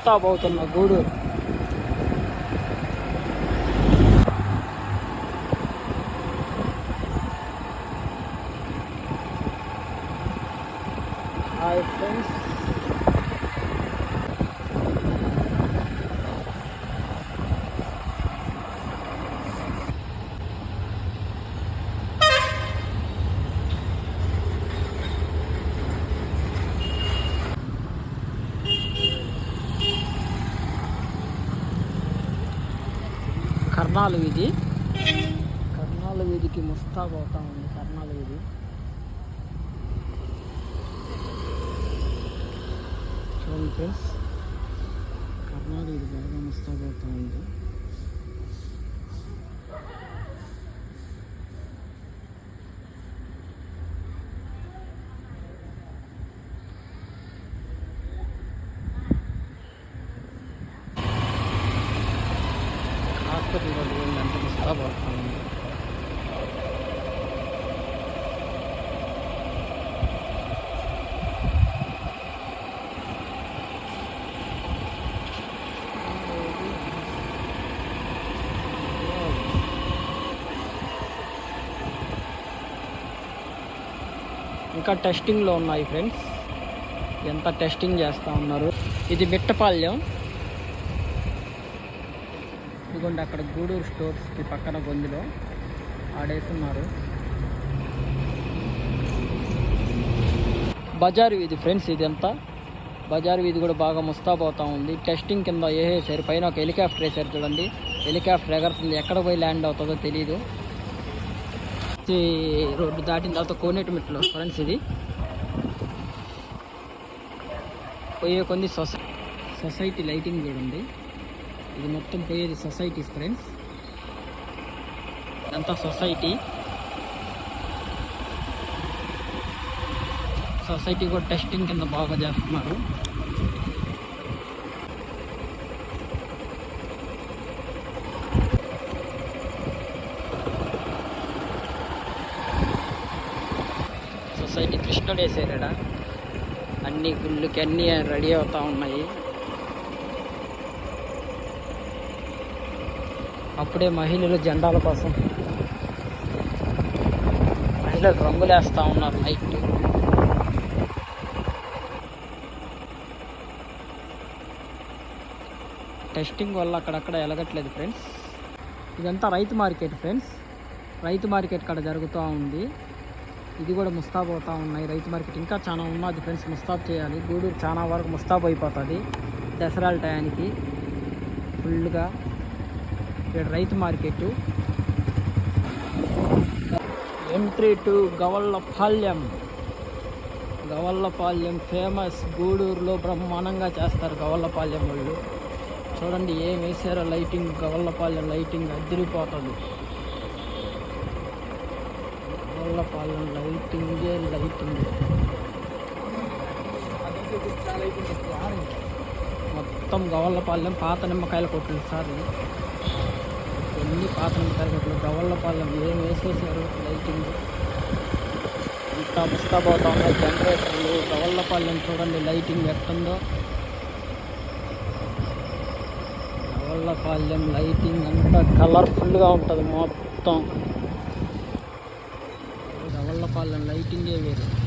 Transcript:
ముస్తాబవుతున్న Gudur hi friends. Karnala వీధి కర్ణాల వీధికి ముస్తాబ్ అవుతా ఉంది కర్ణాల వీధి చూడండి ఫ్రెండ్స్ కర్ణాల వీధి బాగా ముస్తాబ్ అవుతా ఉంది హాస్పిటల్ రోడ్డు ఇంకా టెస్టింగ్లో ఉన్నాయి ఫ్రెండ్స్ ఎంత టెస్టింగ్ చేస్తూ ఉన్నారు? ఇది మిట్టపాల్యం. ఇదిగోండి అక్కడ గూడూరు స్టోర్స్కి పక్కన గొంతులో ఆడేస్తున్నారు. బజార్ వీధి ఫ్రెండ్స్ ఇది అంతా బజార్ వీధి కూడా బాగా ముస్తాబవుతా ఉంది. టెస్టింగ్ కింద వేసేసారు పైన ఒక హెలికాప్టర్ వేసారు చూడండి. హెలికాప్టర్ ఎగరుతుంది ఎక్కడ పోయి ల్యాండ్ అవుతుందో తెలియదు రోడ్డు దాటిన తర్వాత కోనేటి మెట్లు ఫ్రెండ్స్ ఇది. పోయే కొన్ని సొసై సొసైటీ లైటింగ్ చూడండి. ఇది మొత్తం పోయేది సొసైటీస్ ఫ్రెండ్స్ ఇదంతా సొసైటీ సొసైటీ కూడా టెస్టింగ్ కింద బాగా చేస్తున్నారు. సొసైటీ కృష్ణుడు వేసారాడ అన్ని గుళ్ళకి అన్నీ రెడీ అవుతా ఉన్నాయి. అప్పుడే మహిళలు జెండాల కోసం మహిళలు రంగులు వేస్తూ ఉన్నారు నైట్ టెస్టింగ్ వల్ల అక్కడక్కడ ఎలగట్లేదు ఫ్రెండ్స్ ఇదంతా రైతు మార్కెట్ ఫ్రెండ్స్ రైతు మార్కెట్ కాడ జరుగుతూ ఉంది. ఇది కూడా ముస్తాబ్ అవుతూ ఉన్నాయి. రైతు మార్కెట్ ఇంకా చాలా ఉన్నది ఫ్రెండ్స్ ముస్తాబ్ చేయాలి. గూడూరు చాలా వరకు ముస్తాబ్ అయిపోతుంది. దసరాల టయానికి ఫుల్గా ఇక్కడ రైతు market. Entry to Gavallapalyam Gavallapalyam famous గూడూరులో బ్రహ్మాండంగా చేస్తారు గవల్లపాల్యం వాళ్ళు. చూడండి ఏం వేసారో లైటింగ్ గవల్లపాలెం లైటింగ్ అదిరిపోతుంది. గవల్లపాలెం లైటింగే లైటింగ్ మొత్తం గవల్లపాలెం పాత నిమ్మకాయల కొట్టింది సార్. ఎన్ని పాత నిమ్మకాయల కొట్లు గవల్లపాలెం ఏం వేసేసారు లైటింగ్. ఇంత ముస్తాబోతా ఉన్నాయి జనరేటర్లు. గవల్లపాలెం చూడండి లైటింగ్ ఎట్టుందో. గవల్లపాలెం లైటింగ్ అంతా కలర్ఫుల్గా ఉంటుంది మొత్తం. గవల్లపాలెం లైటింగే వేరు.